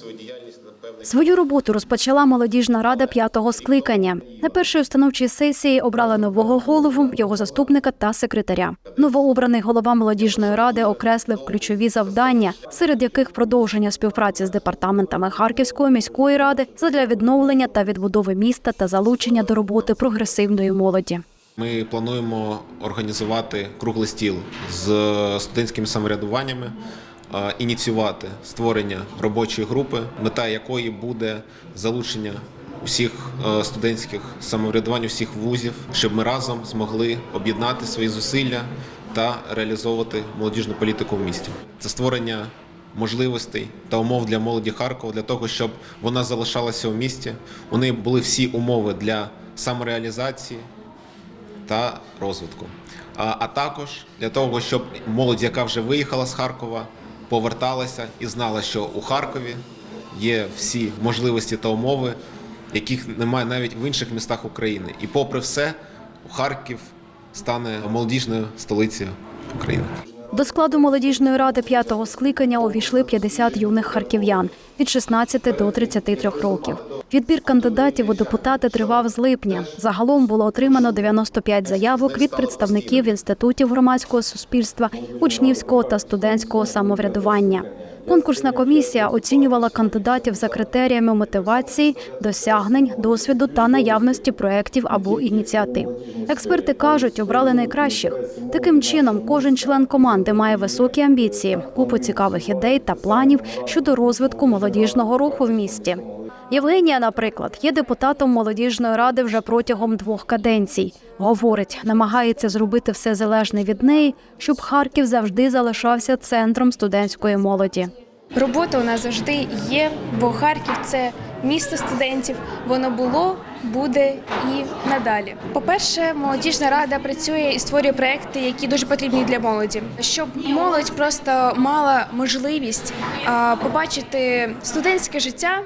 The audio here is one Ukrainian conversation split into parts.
свою діяльність на певний Свою роботу розпочала молодіжна рада п'ятого скликання. На першій установчій сесії обрали нового голову, його заступника та секретаря. Новообраний голова молодіжної ради окреслив ключові завдання, серед яких продовження співпраці з департаментами Харківської міської ради задля відновлення та відбудови міста та залучення до роботи прогресивної молоді. Ми плануємо організувати круглий стіл з студентськими самоврядуваннями, ініціювати створення робочої групи, мета якої буде залучення усіх е, студентських самоврядувань, усіх вузів, щоб ми разом змогли об'єднати свої зусилля та реалізовувати молодіжну політику в місті. Це створення можливостей та умов для молоді Харкова для того, щоб вона залишалася у місті. У неї були всі умови для самореалізації та розвитку. А також для того, щоб молодь, яка вже виїхала з Харкова, поверталася і знала, що у Харкові є всі можливості та умови, яких немає навіть в інших містах України. І попри все, Харків стане молодіжною столицею України. До складу молодіжної ради п'ятого скликання увійшли 50 юних харків'ян від 16 до 33 років. Відбір кандидатів у депутати тривав з липня. Загалом було отримано 95 заявок від представників інститутів громадського суспільства, учнівського та студентського самоврядування. Конкурсна комісія оцінювала кандидатів за критеріями мотивації, досягнень, досвіду та наявності проєктів або ініціатив. Експерти кажуть, обрали найкращих. Таким чином, кожен член команди має високі амбіції, купу цікавих ідей та планів щодо розвитку молодіжного руху в місті. Євгенія, наприклад, є депутатом молодіжної ради вже протягом двох каденцій. Говорить, намагається зробити все залежне від неї, щоб Харків завжди залишався центром студентської молоді. Робота у нас завжди є, бо Харків це місто студентів. Воно було, буде і надалі. По-перше, молодіжна рада працює і створює проекти, які дуже потрібні для молоді, щоб молодь просто мала можливість побачити студентське життя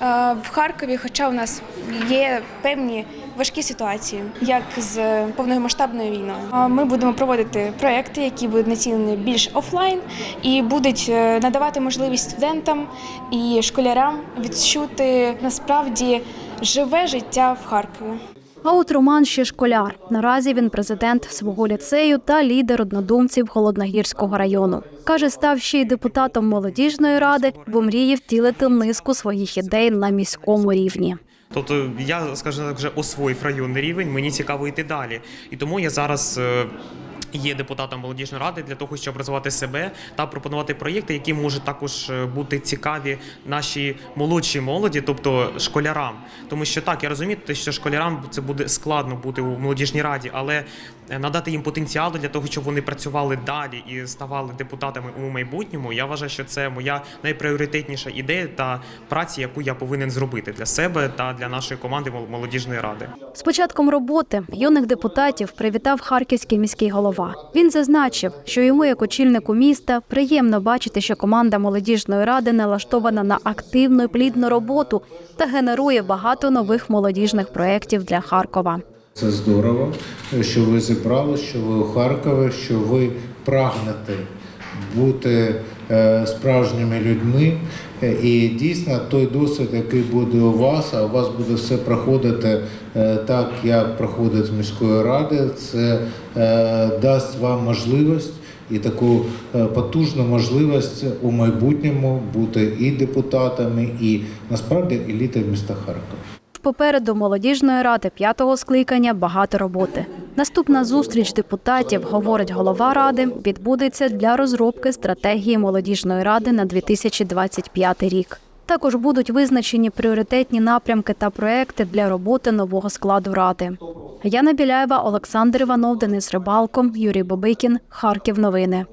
в Харкові, хоча у нас є певні важкі ситуації, як з повномасштабною війною. Ми будемо проводити проекти, які будуть націлені більш офлайн, і будуть е, надавати можливість студентам і школярам відчути насправді живе життя в Харкові. А от Роман ще школяр. Наразі він президент свого ліцею та лідер однодумців Холодногірського району. Каже, став ще й депутатом молодіжної ради, бо мріє втілити низку своїх ідей на міському рівні. Тобто я, скажімо так, вже освоїв районний рівень, мені цікаво йти далі. І тому я зараз. Є депутатом молодіжної ради для того, щоб розвивати себе та пропонувати проєкти, які можуть також е, бути цікаві нашій молодшій молоді, тобто школярам. Тому що так, я розумію, що школярам це буде складно бути у молодіжній раді, але надати їм потенціал для того, щоб вони працювали далі і ставали депутатами у майбутньому. Я вважаю, що це моя найпріоритетніша ідея та праця, яку я повинен зробити для себе та для нашої команди мол- молодіжної ради. З початком роботи юних депутатів привітав харківський міський голова. Він зазначив, що йому, як очільнику міста, приємно бачити, що команда молодіжної ради налаштована на активну і плідну роботу та генерує багато нових молодіжних проєктів для Харкова. Це здорово, що ви зібрали, що ви у Харкові, що ви прагнете бути е, справжніми людьми. Е, І дійсно той досвід, який буде у вас, а у вас буде все проходити е, так, як проходить з міської ради, це дасть вам можливість і таку потужну можливість у майбутньому бути і депутатами, і насправді елітою міста Харкова. Попереду молодіжної ради п'ятого скликання багато роботи. Наступна зустріч депутатів, говорить голова ради, відбудеться для розробки стратегії молодіжної ради на 2025 рік. Також будуть визначені пріоритетні напрямки та проекти для роботи нового складу ради. Яна Біляєва, Олександр Іванов, Денис Рибалко, Юрій Бобикін, Харків. Новини.